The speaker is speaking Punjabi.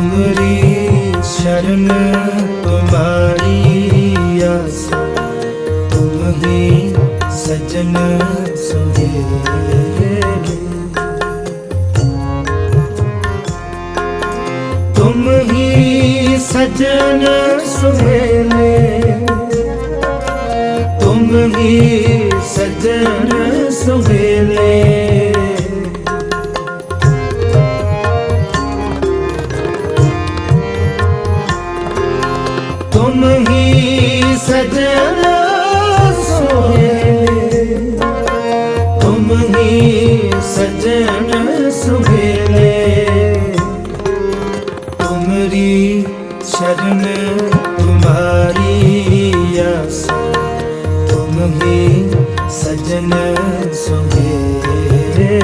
ਤੁਮਰੀ ਸ਼ਰਨ ਤੁਮਾਰੀ ਆਸ। ਤੁਮ ਹੀ ਸਜਣ ਸੁਹੇਲੇ ਤੁਮ ਹੀ ਸਜਣ ਸੁਹੇਲੇ ਤੁਮ ਹੀ ਸਜਣ ਸੁਹੇਲੇ ਤੁਮ ਹੀ ਸਜਣ ਸੁਹੇਲੇ ਸਜਣ ਸੁਹੇਲੇ ਤੁਮਰੀ ਸ਼ਰਨ ਤੁਮਾਰੀ ਆਸ ਤੁਮ ਸਜਣ ਸੁਹੇਲੇ